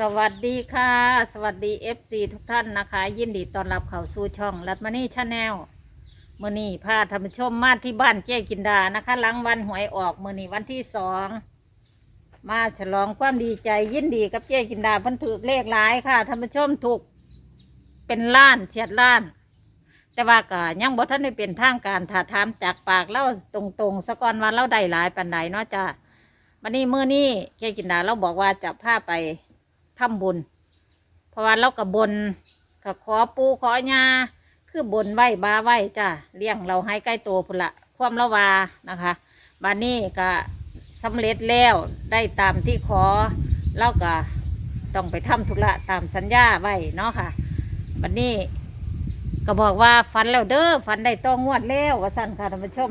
สวัสดีค่ะ สวัสดี FC ทุกท่านนะคะ ยินดีต้อนรับเข้าสู่ช่องรัตมณีชาแนลมื่อนี้พาท่านผู้ชมมาที่บ้านเจ๊กินดานะคะหลังวันหวยออกมื่อนี้วันที่สองมาฉลองความดีใจยินดีกับเจ๊กินดาเพันถือเลขหลายค่ะท่านผู้ชมถูกเป็นล้านเฉียดล้าน แต่ว่าก็ยังบ่ท่านได้เป็นทางการถ้าถามจากปากเล่าตรงๆสะก่อนว่าเราได้หลายปันใดเนาะจ้ะวันนี้มื้อนี้เจ๊กินดาเราบอกว่าจะพาไป ทำบุญ เพราะว่าเรากับบนก็ขอปูขอยาคือบนไหวบาไหวจ้ะเลี้ยงเราให้ใกล้ตัวพุ่นละความละวานะคะบานนี้ก็สำเร็จแล้วได้ตามที่ขอเราก็ต้องไปทำธุระตามสัญญาไว้เนาะค่ะบันนี้ก็บอกว่าฝันแล้วเด้อฝันได้ต้องงวดแล้วว่าสั่นค่ะท่านผู้ชม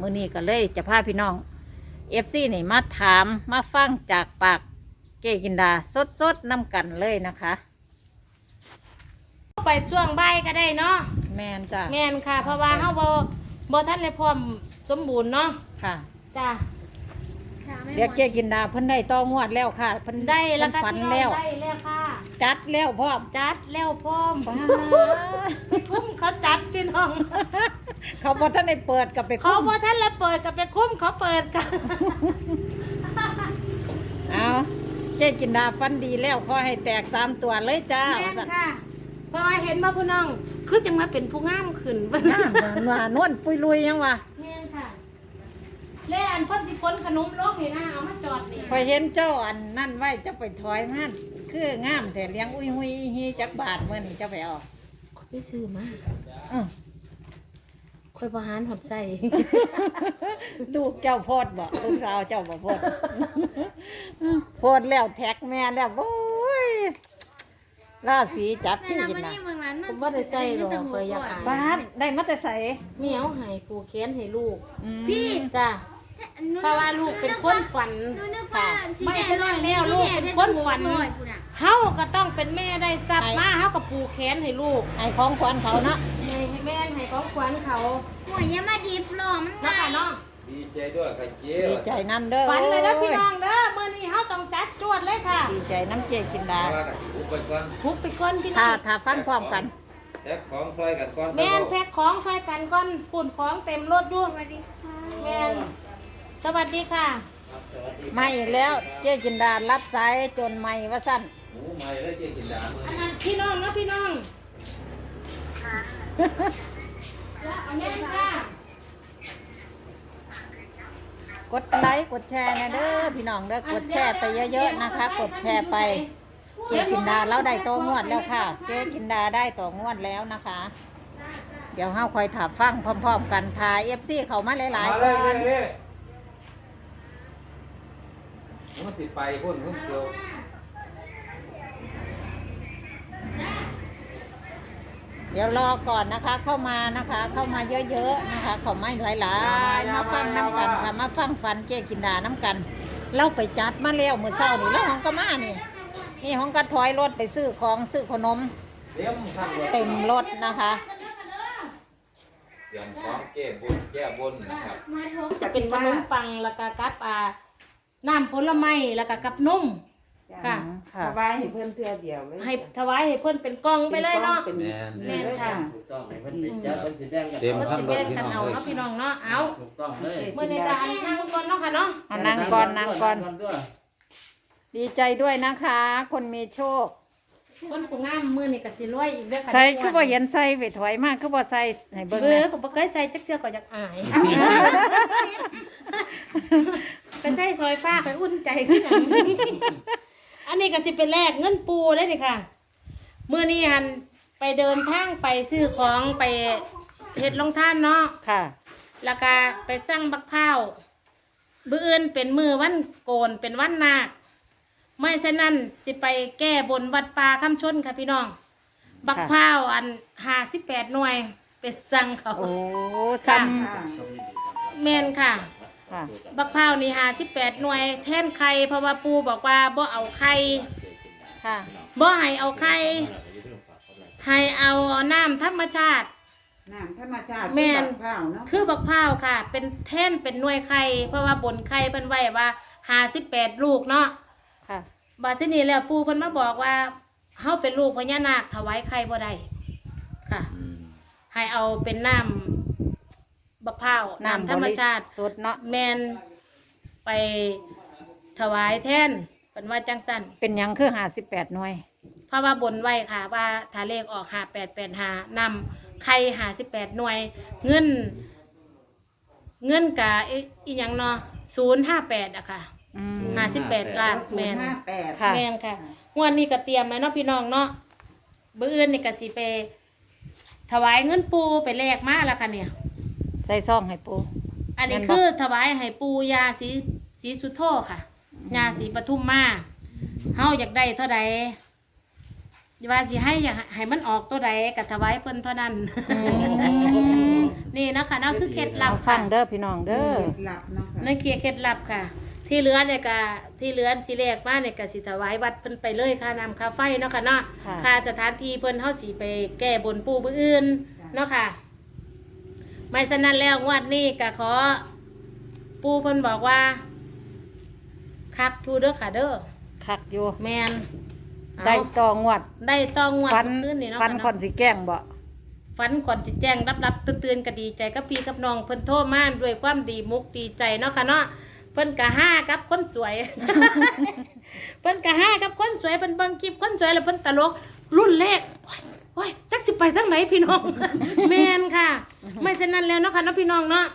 มือนี้ก็เลยจะพาพี่น้องเอฟซีนี่มาถามมาฟังจากปาก เกกินดาสดสดๆน้ำกันเลยนะคะ ไปช่วงบ่ายก็ได้เนาะแมนจ้ะแม่นค่ะ เพราะว่าเฮาบ่บ่ทันได้พร้อมสมบูรณ์เนาะค่ะ จ้ะเดี๋ยวเกกินดาเพิ่นได้ต้องงวดแล้วค่ะเพิ่นได้แล้วก็เพิ่นฝันพี่น้องแล้ว ได้แล้วค่ะ จัดแล้วพร้อม จัดแล้วพร้อมป้าคุ้มเขาจัดพี่น้อง เขาบอกท่านได้เปิดกับไปเขาคุ้มบ่ทันละเปิดก็ไปคุ้มเขาเปิดกันเอา เกกินดาฟันดีแล้วขอให้แตกสามตัวเลยจ้าแม่ว่านซั่นค่ะเพราะว่าเห็นบ่พี่น้อง คือจังมาเป็นผู้งามขึ้นบ่น้าหวานหวานนวลปุยลุยยังวะแม่นค่ะแล้วอันเพิ่นสิคนขนมลงนี่นะเอามาจอดนี่พอเห็นเจ้าอันนั่นไว้เจะไปถอยมันคืองามแต่เลี้ยงอุ้ยหุยฮีจักบาทเมื่อนี่เจ้าไปเอาไปซื้อมา อื้อค่อยบ่หารหดใส่ ลูกเจ้าโพดบอกลูกสาวเจ้าบ่โพดโพดแล้วแท็กแม่แล้วโอ้ยราศีจับแม่ชื่อนะกินวันนะนี้เมืองนั้นผมว่าได้ใส่หรอกเคยอยากอ่านบ้านได้มาแต่ใสเมียวให้ปูแค้นให้ลูกอืมจ้ะเพราะว่าลูกเป็นคนฝันหนูนึกว่าสีไม่แดใช่งลอยแล้วลูกเป็นคนฝันลอยปุ่นอะเฮาก็ต้องเป็นแม่ได้ทรัพย์มาเฮากับปูแค้นให้ลูกไอ้ของขวัญเขาเนาะให้ให้แม่ให้ ของขวัญเขาหัวยังมาดีฟลอมันแล้วกันเนาะดีใจด้วยค่ะเจ๊ดีใจน้ำเด้อฝันเลยนะพี่น้องเด้อมื้อนี้เฮาต้องจัดจวดเลยค่ะดีใจน้ำเจกินดาว่ากันอุบไปก่อนทุบไปก่อนพี่น้ถ้าองถ้าฟังพร้อมกันแท็กของซอยกันก่อนแม่นแพ็คของใส่กันก่อนปุ่นของเต็มรถอยู่สวัสดีค่ะแม่นสวัสดีค่ะมาอีกแล้วเจ๊กินดารับสายจนไม่ว่าสั้นหมูใหม่แล้วเจ๊กินดามืออันนั้นพี่น้องนะพี่น้องเอาแม่นค่ะ กดไลค์กดแชร์นะเด้อพี่น้องเด้อกดแชร์ไปเยอะๆนะคะ กดแชร์ไปเจ๊กินดาเราได้ตัวงวดแล้วค่ะเจ๊กินดาได้ตัวงวดแล้วนะคะ เดี๋ยวเฮาคอยถามฟังพร้อมๆกันทายเอฟซีเขามาหลายๆก่อนเลยมันติดไปพุ่นพุ่นเดียว เดี๋ยวรอก่อนนะคะเข้ามานะคะ เข้ามาเยอะๆนะคะเขาไม่หลายๆ มาฟังน้ำกันค่ะมาฟังฟันเจ๊กินดาน้ำกัน เราไปจัดมาแล้วมื้อเช้านี่แล้วของก็มานี่ นี่ของก็ถอยรถไปซื้อของซื้อขนม เตรียมข้างรถเต็มรถนะคะ เตรียมของแก้บนแก้บนนะครับเมื่อทบจะเป็นขนมปังแล้วก็กับอ่าน้ำผลไม้แล้วก็กับนม ค่ะ ค่ะ ถวายให้เพิ่นเทื่อเดียวเลยให้ถวายให้เพิ่นเป็นกล่องไปเลยเนาะเป็นแม่นแม่นค่ะ ถูกต้องให้เพิ่นเป็นเจ้าเพิ่นสิแบ่งกันเต็ม เพิ่นข้างสิรถแบ่งพี่กันน้องเอาเลยเนาะพี่น้องเนาะ เอาถูกต้องเลยเมื่อในการนั่งก่อนเนาะค่ะเนาะ เอานั่งก่อนนั่งก่อน ด้วยดีใจด้วยนะคะ คนมีโชคคนผู้งามมื้อนี้ก็สิรวยอีกเด้อค่ะใส่คือบ่เห็นใส่ไปถอยมากคือบ่ใส่ให้เบิ่งเออนะผมบ่เคยใส่จักเทื่อก็อยากอายไปใส่ซอยฟ้าไปอุ่นใจขึ้นอหยัง อันนี้ก็สิเป็นแลกเงินปูได้ดิค่ะมื้อนี้หันไปเดินทางไปซื้อของไปเฮ็ดลงท่านเนาะค่ะ แล้วก็ไปสั่งบักพร้าวบื้ออื่นเป็นมือวันโกนเป็นวันนาคไม่ฉะนั้นสิไปแก้บนวัดป่าคำชนค่ะพี่น้อง บักพร้าวอันห้าสิบแปดหน่วย เป็นสั่งเขาโอ้ซ้แมนค่ะำ ค่ะ บักพร้าวนี่ห้าสิบแปดหน่วยแทนไข่เพราะว่าปูบอกว่าบ่เอาไข่ค่ะ บ่ให้เอาไข่ให้เอาน้ำธรรมชาติ น้ำธรรมชาติแม่น คือบักพร้าวเนาะคือบักพร้าวค่ะ เป็นแท่นเป็นหน่วยไข่เพราะว่าบนไข่เพิ่นไว้ว่าห้าสิบแปดลูกเนาะค่ะบาดทีนี้แล้วปู่เพิ่นมาบอกว่าเฮาเป็นลูกพญานาคถวายไข่บ่ได้ค่ะอืมให้เอาเป็นน้ำ บักพร้าวน้ำธรรมชาติ สดเนาะแมนไปถวายแทนเป็นว่าจังสันเป็นหยังคือห้าสิบแปดหน่วย เพราะว่าบนไว้ค่ะ ว่าถ้าเลขออกหาแปดแปดหานำไข่หาสิบแปดหน่วย เงิน เงินกะอีอีหยังเนาะศูนย์ห้าแปดอะค่ะอืมห้าสิบแปดล้านศูแมนนย์ห้าแปด ค่ะ แมนค่ะงวดนี้ก็เตรียมไว้เนาะพี่น้องเนาะเบื้ออื่นนี่ก็สิไปถวายเงินปูไปแลกมาแล้วค่ะเนี่ย ใส่ซองให้ปู อันนี้แม่นบ่คือถวายให้ปูยาสีสีสุโธค่ะยาสีปทุมมาเฮาอยากได้เท่าใดว่าสิให้อยากให้มันออกตัวใดก็ถวายเพิ่นเท่านั้น นี่เนาะค่ะเนาะคือเคล็ดลัเอาบฟัค่ะงเด้อพี่น้องเด้อหลับเนาะค่ะนั่นคือเคล็ดลับค่ะ ที่เหลือเนี่ยก็ที่เหลือที่แรกมาเนี่ยก็สิถวายวัดเพิ่นไปเลยค่าน้ำค่าไฟเนาะค่ะเนาะค่ะค่าสถานที่เพิ่นเฮาสิไปแก้บนปู่บื้ออื่นเนาะค่ะ ไม่ฉะนั้นแล้วงวดนี้ก็ขอ ปู่เพิ่นบอกว่าคักอยู่เด้อค่ะเด้อคักอยู่ แมนเอาได้ตองวดได้ต้องงวดฟันขึ้นนี่เนาะฟันค่ะก่อนเนาะสิแกล้งบ่ฟันก่อนจิแจ้งรับรับตื่นตื่นๆก็ดีใจกับพี่กับน้องเพิ่นโทรมาด้วยความดีมุกดีใจเนาะค่ะเนาะเพิ่นกะห้ากับคนสวย เพิ่นกะห้ากับคนสวยเพิ่นเบิ่งคลิปคนสวยแล้วเพิ่นตลกรุ่นแรกโอ้ยโอ้ยจักสิไปทางไหนพี่น้อง แมนค่ะ ไม่เช่นนั้นแล้วเนาะค่ะเนาะพี่น้องเนาะ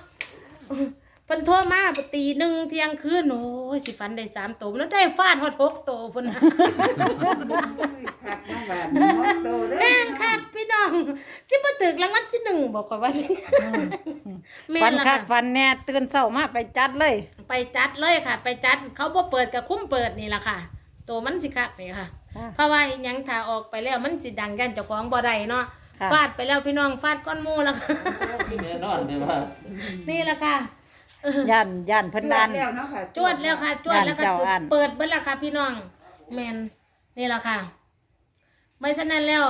เพิ่นโทรมาตีหนึ่งเที่ยงคืนโอ้ยสิฝันได้สามตัวแล้วได้ฟาดฮอดหกตัวเพิ่นน่ะคักมาแบบนี้หมดโตเด้อแม่งค่ะพี่น้องที่มาตึกรางวัลที่หนึ่งบอกก่อนว่าสิแม่ฟันนละคัค่ะกฟันแน่ตื่นเช้ามาไปจัดเลย ไปจัดเลยค่ะ ไปจัดเขาบ่เปิดกับคุ้มเปิดนี่แหละค่ะ ตัวมันสิคักนี่ค่ะค่ะ เพราะว่าอิหยังถ้าออกไปแล้วมันสิดังกันเจ้าของบ่ได้เนาะ ค่ะ ฟาดไปแล้วพี่น้องฟาดก้อนหมูแล้วค่ะ แน่นอนเลยว่านี่แหละค่ะ ย่านย่านเพิ่นจวดัดนแล้วเนาะค่ะจวดแล้วค่ะจวดแล้วค่ะย่านเจ้าอั้นเปิดเบิดแล้วค่ะ พี่น้องแมนนี่แหละค่ะ ไม่ฉะนั้นแล้ว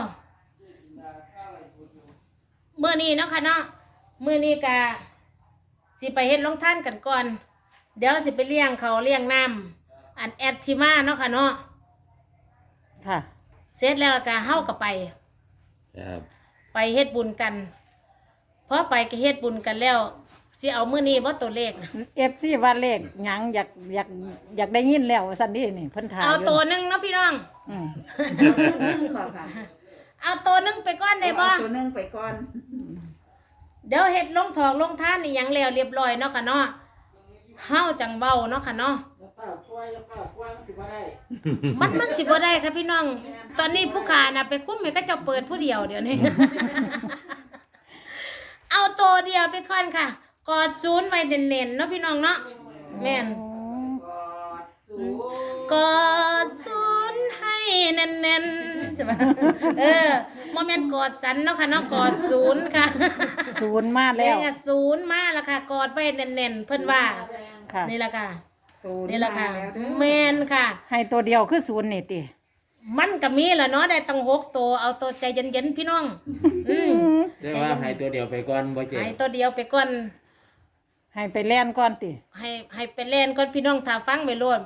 เมื่อนี้เนาะค่ะเนาะเมื่อนี้กะสิไปเฮ็ดลงท่านกันก่อน เดี๋ยวสิไปเลี้ยงเขาวเลี้ยงน้ำอันแอดทิมาเนาะค่ะเนาะค่ะ เสร็จแล้วก็เฮาก็ไป ครับ ไปเฮ็ดบุญกันพอไปก็เฮ็ดบุญกันแล้วสิเอามื้อนี้บ่ตัวเลขนะ FC ว่าเลขหยังอยากอยากอยากได้ยินแล้วว่าซั่นนี่นี่เพิ่นถามเอาอยู่ตัวหนึงเนาะพี่น้อง อืมบอกค่ะเอาตัวหนึงไปก่อนได้บ่เอาตัวหนึงไปก่อนเดี๋ยวเฮ็ดลงถอกลงท่านนี่หยังแล้วเรียบร้อยเนาะค่ะเนาะเฮาจังเว้าเนาะค่ะเนาะ มันมันสิบ่ได้ค่ะพี่น้อง ตอนนี้ผู้ขาน่ะไปคุ้มให้ก็เจ้าเปิดผู้เดียวเดี๋ยวนี้ เอาตัวเดียวไปก่อนค่ะ กอดศูนย์ไว้เน้นๆเนาะพี่น้องเนาะแม่นกอดศูนย์ให้แน่นๆใช่ปะเออโมเมนต์กอดสันเนาะค่ะเนาะกอดศูนย์ค่ะศูนย์มาแล้แล้วว ศูนย์มาแล้วค่ะ กอดไว้แน่นๆเพิ่นว่า ค่ะ นี่แหละค่ะ ศูนย์นี่แหละค่ะ มาแล้วเด้อแมนค่ะ ให้ตัวเดียวคือศูนย์นี่ติมันก็มีแหละเนาะได้ตั้งหกตัวเอาตัวใจเย็นๆพี่น้อง อืมเรียกว่าให้ตัวเดียวไปก่อนบ่เจ็บให้ตัวเดียวไปก่อน ให้ไปแล่นก่อนติให้ให้ไปเล่นก่อนพี่น้องถ้าฟังไม่รวม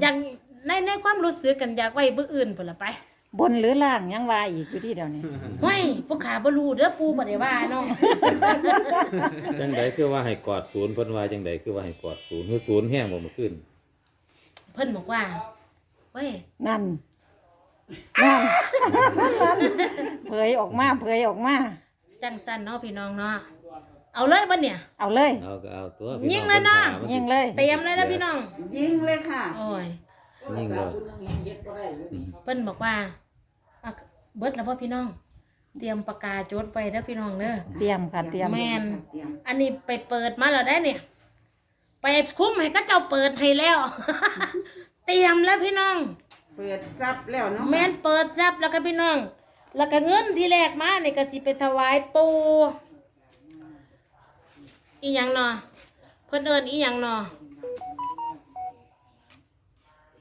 อยากในในความรู้สึกกันอยากไว้บื้ออื่นพุ่นละไป บนหรือล่างยังว่าอีกอยู่ที่เดียวนี้ ห้วยพวกขาบ่รู้เด้อปูบ่ได้ว่าเนาะ จังใดคือว่าให้กอดศูนย์เพิ่นว่าจังใดคือว่าให้กอดศูนย์คือศูนย์แห้งบ่มาขึ้นเพิ่นบอกว่าเว้ยนั่น นั่น เผยออกมาเผยออกมา จังสั้นเนาะพี่น้องเนาะเอาเลยบัดเนี่ย เอาเลย เอาก็เอาตัวยิงเลยนะยิงเลย เตรียมเลยนะพี่น้องยิงเลยค่ะ โอ้ย ยิงเลยเพิ่นบอกว่าอะเบิดแล้วพ่อพี่น้อง เตรียมปากกาจดไว้เด้อพี่น้องเด้อ เตรียมค่ะเตรียมแม่นเตรียมอันนี้ไปเปิดมาแล้วได้เนี่ย ไปคุ้มให้ก็เจ้าเปิดให้แล้ว เตรียมแล้วพี่น้อง เปิดซับแล้วเนาะแม่นเปิดซับแล้วก็พี่น้อง แล้วก็เงินที่แรกมาเนี่ยก็สิไปถวายปูอีหยังเนาะเพิ่นเอิ้นอีหยังเนาะ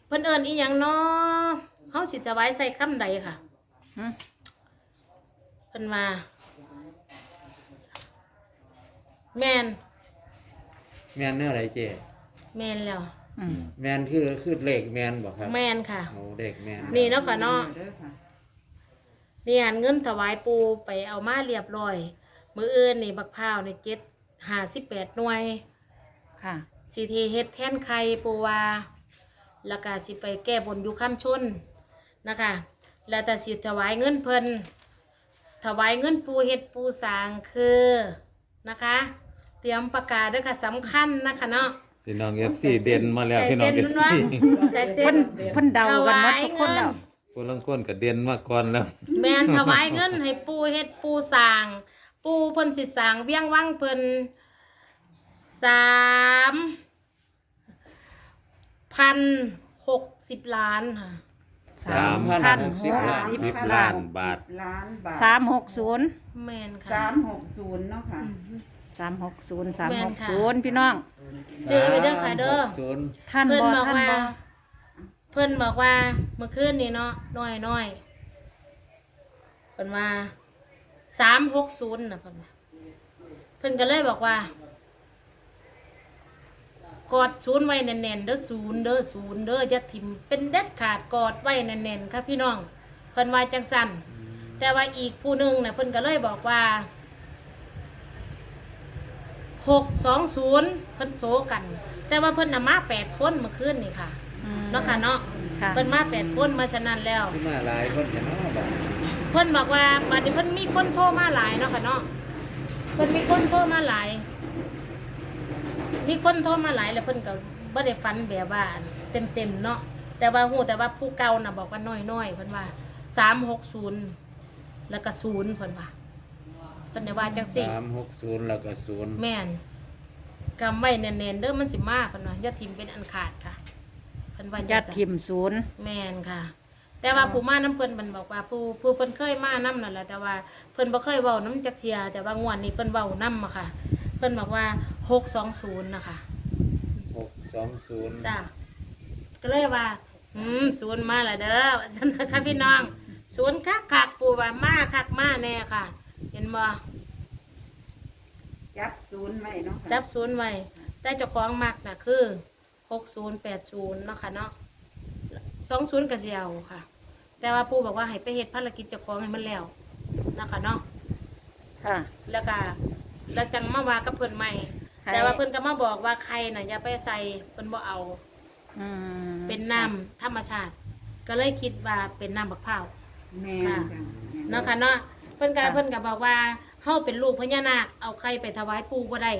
เพิ่นเอิ้นอีหยังเนาะเฮาสิถวายใส่คำใดค่ะหึเพิ่นว่าแม่นแม่นแนวไรเจ๊แม่นแล้ว อืมแมนคือคือเลขแมนบ่ครับแมนค่ะ โอ้เลขแมนนี่เนาะค่ะเนาะ ด้อค่ะนี่หันเงินถวายปูไปเอามาเรียบร้อย มืออื่นนี่บักพร้าวในเจ็ดห้าสิบแปดหน่วยค่ะสิทีเฮ็ดแท่นไข่ปูวา แล้วก็สิไปแก้บนอยุค้ำชนนะคะ แล้วแต่สิถวายเงินเพิ่นถวายเงินปูเฮ็ดปูสร้างคือนะคะ เตรียมประกาศด้วยค่ะสำคัญนะคะเนาะพี่น้อง FC เด่นมาแล้วพี่น้องใจเต้น FC วะใจเต้เพิ่นนเพิ่นเดากันหมดทุกคนแล้วคนลังคนก็เด่นมาก่อนแล้ว แมนถวายเงินให้ปูเฮ็ดปูสร้าง ปูเพิ่นสิสร้างเวียงวังเพิ่นสาม พันหกสิบล้านค่ะ สามพันหกสิบล้านสิบล้านบาท ล้านบาทสามหกศูนย์แมนค่ะ สามหกศูนย์เนาะค่ะ สามหกศูนย์สามแม่หนกค่ะ ศูนย์พี่น้อง เจอไปเด้อค่ะเด้อ ศูนย์ท่านเพิ่นบ่บอกท่านว่าบ่เพิ่นบอกว่าเมื่อคืนนี้เนาะน้อยน้อยเพิ่นว่าสามหกศูนย์นะเพิ่นว่าเพิ่นก็เลยบอกว่า กอดศูนย์ไว้แน่นๆเด้อศูนย์เด้อศูนย์เด้อจะถิ่มเป็นเด็ดขาดกอดไว้แน่นๆครับพี่น้องเพิ่นว่าจังสั่นแต่ว่าอีกผู้หนึงนะเพิ่นก็เลยบอกว่าหกสองศูนย์เพิ่นโซกัน แต่ว่าเพิ่นน่ะมาแปดคนเมื่อคืนนี่ค่ะอืมเนาะค่ะเนาะค่ะเพิ่นมาแปดคนมาฉะนั้นแล้วที่มาหลายคนแต่เนาะบ่เพิ่นบอกว่าบัดนี้เพิ่นมีคนโทรมาหลายเนาะค่ะเนาะเพิ่นมีคนโทรมาหลาย มีคนโทรมาหลายแล้วเพิ่นก็บ่ได้ฟันแบบว่าเต็มๆเนาะแต่ว่าฮู้แต่ว่าผู้เก่าน่ะบอกว่าน้อยๆเพิ่นว่า360แล้วก็0เพิ่นว่าเพิ่นได้ว่าจังซี่สามหกศูนย์แล้วก็ศูนย์แม่นกำไว้แน่นๆเด้อมันสิมาเพิ่นว่าอย่าทิ่มเป็นอันขาดค่ะเพิ่นว่าจัยังดซั่น ทิมศูนย์ แม่นค่ะ แต่ว่าผู้มาน้ำเพิ่นมันบอกว่าผู้ผู้เพิ่นเคยมาน้ำนั่นแหละแต่ว่าเพิ่นบ่เคยเว้าน้ำจักเทียแต่ว่างวดนี้เพิ่นเว้าน้ำอะค่ะ เพิ่นบอกว่าหกสองศูนย์นะคะหกสองศูนย์จ้าก็เลยว่า อืมศูนย์มาและเด้อว่าซั่นนะคะพี่น้องศูนย์คักคักปู่ว่ามาคักมาแน่ค่ะ เห็นบ่จับศูนย์ไว้เนาะค่ะจับศูนย์ไว้แต่เจ้าของมักน่ะคือหกศูนย์แปดศูนย์เนาะค่ะเนาะสองศูนย์ก็สิเอาค่ะ แต่ว่าปู่บอกว่าให้ไปเฮ็ดภารกิจเจ้าของให้มันแล้วนะคะเนาะค่ะ แล้วก็ แล้วจังมาว่ากับเพิ่นใหม่ ให้ แต่ว่าเพิ่นก็มาบอกว่าใครน่ะอย่าไปใส่เพิ่นบ่เอา อืมเป็นน้ำธรรมชาติ ก็เลยคิดว่าเป็นน้ำบักพร้าว แม่นค่ะจ้ะเนาะค่ะเนาะเพิ่นก็เพิ่นก็บอกว่าเฮาเป็นลูกพญานาคเอาใครไปถวายปู่บ่ได้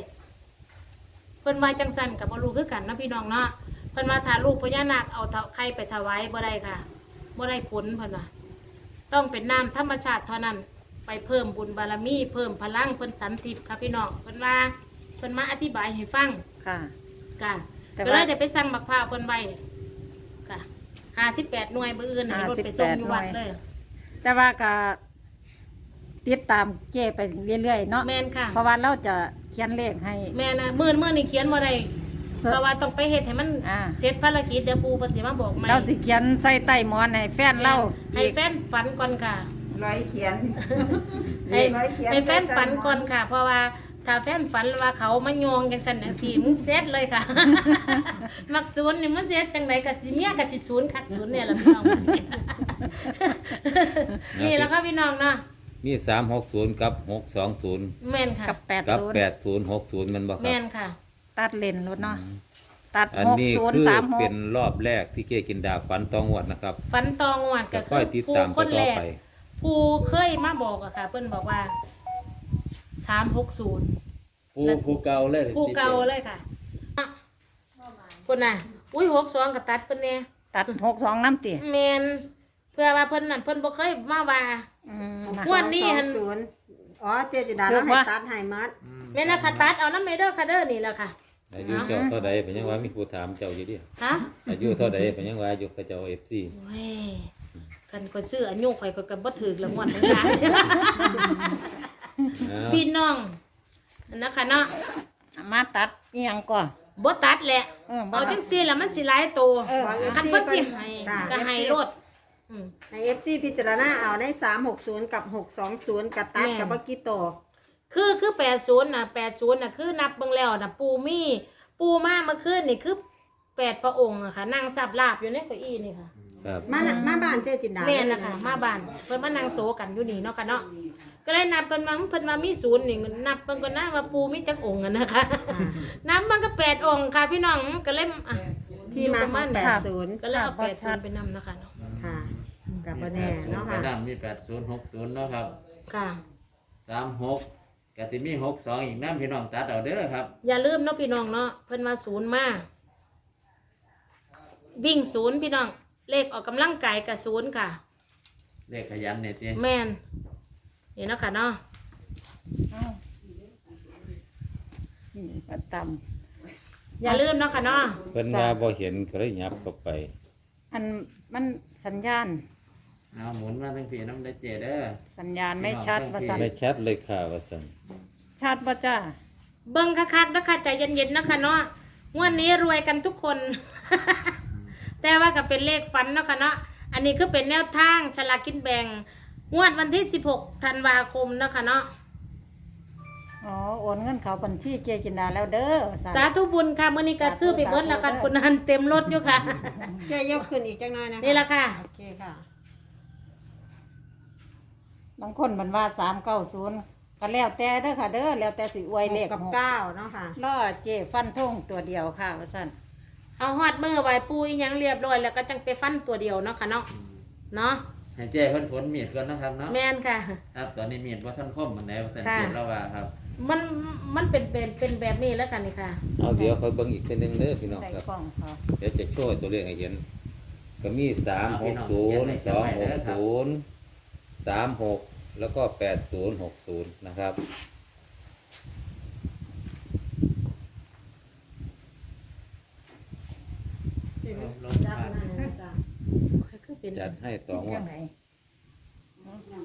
เพิ่นว่าจังซั่นก็บ่รู้คือกันเนาะพี่น้องเนาะเพิ่นว่าถ้าลูกพญานาคเอาใครไปถวายบ่ได้ค่ะบ่ได้ผลเพิ่นว่าต้องเป็นน้ำธรรมชาติเท่านั้น ไปเพิ่มบุญบารมี เพิ่มพลังเพิ่นสันติค่ะพี่น้องเพิ่นว่าเพิ่นมาอธิบายให้ฟังค่ะ ค่ะแต่ก็ว่า เลยได้ไปสั่งบักพร้าวเพิ่นไว้ค่ะ58หน่วยมื้ออื่นให้รถไปส่งอยู่วัดเลย แต่ว่าก็ติดตามเจ้ไปเรื่อยๆเนาะแม่นค่ะ เพราะว่าเราจะเขียนเลขให้ แม่นะมื้อมื้อนี่เขียนบ่ได้เพราะว่าต้องไปเฮ็ดให้มันอ่า เสร็จภารกิจเดี๋ยวปู่เพิ่นสิมาบอกใหม่เราสิเขียนใส่ใต้หมอนให้แฟนเราให้อีกแฟนฝันก่อนค่ะ ร้อยเขียนให้ร้อยเขียนให้แฟนฝันก่อนค่ะ เพราะว่าถ้าแฟนฝันว่าเขามาโยงจังซั่นจังซี่มึงเสร็จเลยค่ะ มักศูนย์นี่มันเสร็จจังไดก็สิเมียก็สิศูนย์คักศูนย์เนี่ยล่ะพี่น้องนี่แล้วค่ะพี่น้องเนาะมีสามหกศูนย์กับหกสองศูนย์แม่นค่ะ กับแปดกับศูนย์แปดศูนย์หกศูนย์มันบอกครัแม่บนค่ะ ตัดเลนรถเนาะตัดอันหกนี้ศูนย์คือสามหกเป็นรอบแรกที่เก้กินดาฝันตองวดนะครับฝันตองวดก็จะคืค่อยอติดผู้ตามคนต่แรอกไป ผู้เคยมาบอกอะค่ะ เพิ่นบอกว่าสามหกศูนย์ผู้ผู้เก่าเลยผู้เก่าเลยค่ะคนน่ะ อุ้ยหกสองกับตัดเพิ่นเนี่ยตัดหกสองน้ำตีแมนเพื่อว่าเพิ่นนั่นเพิ่นบ่เคยมาว่าอืมงวดนี้หันศูนย์อ๋อเจจิดาเรียเรากให้ว่าตัดให้มัดแม่นนะค่ะตัดเอาน้ำเมเดอร์ค่ะเด้อนี่แหละค่ะอายุเจ้าเท่าใดเป็นยังว่ามีผู้ถามเจ้าอยู่ดิฮะอายุเท่าใดเป็นยังว่าอายุเขาเจ้าเอฟซี เว้ยกันก็ซื้ออายุข่อยก็ก็บ่ถูกละงวดเลยนะ พี่น้องนะคะเนาะมาตัดอีหยังก่อน บ่ตัดแหละเออบ่เอาตัดจังซี่แล้วมันสิหลายตัวเออ คันเพิ่นสิให้ค่ะก็ให้รถอืม ในเอฟซีพิจารณาเอาได้สามหกศูนย์กับหกสองศูนย์กับตัดแม่ กับบักกี้โตคือคือ80น่ะ80น่ะคือนับเบิ่งแล้วน่ะปูมีปูมาเมื่อคืนนี่คือแปดพระองค์อะค่ะนั่งสับลาบอยู่ในเก้าอี้นี่ค่ะ ครับมาน่ะมาบ้านเจ๊จินดาแม่นนะคะมาบ้านเพิ่นมานั่งโซกันอยู่นี่เนาะค่ะเนาะก็เลยนับเพิ่นมาเพิ่นมามีศูนย์นี่นับเพิ่นก็นะว่าปูมีจักองค์อะนะคะนับมันก็แปดองค์ค่ะพี่น้องก็เลยอะที่มาของแปดศูนย์ก็เลยเอาแปดศูนย์ไปนำเนาะค่ะเนาะค่ะกับบ่แน่เนาะกค่ะระดำมีแปดศูนย์หกศูนย์เนาะครับค่ะสามหกกติมีหกสองอีกน้ำพี่น้องตัดเอาเด้อครับ อย่าลืมเนาะพี่น้องเนาะเพิ่นมาศูนย์มาวิ่งศูนย์พี่น้อง เลขออกกำลังกายกับศูนย์ค่ะ เลขขยันเนี่ยตีแม่นนี่เนาะค่ะเนาะอืมประตอย่าลืมเนาะค่ะเนาะเพิ่นว่าบ่เห็นก็เลยยับเข้าไปำอันมันสัญญาณ เอาหมุนมาทั้งพี่น้ำได้เจเด้อ สัญญาณไม่ชัดว่าสันไม่ชัดเลยค่ะว่าซั่นชัดป่ะจ้าเบิ่งคักๆนะคะใจเย็นๆนะคะเนาะงวดนี้รวยกันทุกคน แต่ว่าก็เป็นเลขฟันเนาะค่ะเนาะอันนี้คือเป็นแนวทางฉลากกินแบ่งงวดวันที่ 16 ธันวาคมเนาะค่ะเนาะอ๋อโอนเงินเขาบัญชีเจกินดาแล้วเด้อว่าซั่นสาธุบุญค่ะมื้อนี้ก็ซื้อไปเบิดแล้วค่ะคุณนันเต็มรถอยู่ค่ะเจ๊ยกขึ้นอีกจังน้อยนะคะนี่ละค่ะโอเคค่ะบางคนมันว่าสามเก้าศูนย์ก็แล้วแต่เด้อค่ะ เด้อแล้วแต่สิอวยเลขหกกับหกเก้าเนาะค่ะล่อเจฟันทงตัวเดียวค่ะว่าซั่น เอาฮอดมือไว้ปูอีหยังเรียบร้อยแล้วก็จังไปฟันตัวเดียวเนาะค่ะเนาะเนาะให้เจ้เพิ่นฝนมีดก่อนนะครับเนาะแม่นค่ะ ครับ ตอนนี้มีดว่าท่านคมมันไหนว่าสันค่ะ เกตแล้วว่าครับ มันมันเป็นเป็นเป็นแบบนี้แล้วกันนี่ค่ะ เอาเดี๋ยวค่อยเบิ่งอีกทีหนึงเด้อพี่น้องใส่ครับ กล้องเขาเดี๋ยวจะโชว์ตัวเลขให้เห็น ก็มีสามหกศูนย์สองหกศูนย์สามหกแล้วก็แปดศูนย์หกศูนย์นะครับ ลงมาคือเป็นจัดให้ต่อเป็นงวจัดงไหน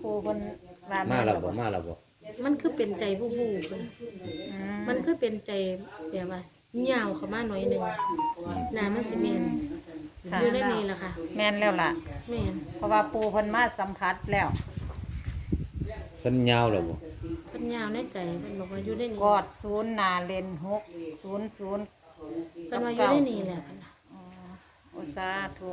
ปูเพิ่นว่ามามาแล้วบ่บ่มาแล้วบ่มันคือเป็นใจผู้ผู้เพิ่นอืมมันคือเป็นใจแบบว่าเหงาเข้ามาหน่อยหนึงหน้ามันสิแม่นค่ะอยู่ในนี้ล่ะค่ะแม่นแล้วล่ะ แม่นเพราะว่าปูเพิ่นมาสัมผัสแล้ว เพิ่นยาวแล้วบ่เพิ่นเหงาในใจเพิ่นบอกว่าอยู่ในนี้กอดศูนย์หนาเลนหกศูนย์ศูนย์เพิ่นว่าอยู่ในนี้แหละค่ะอุ สาธุ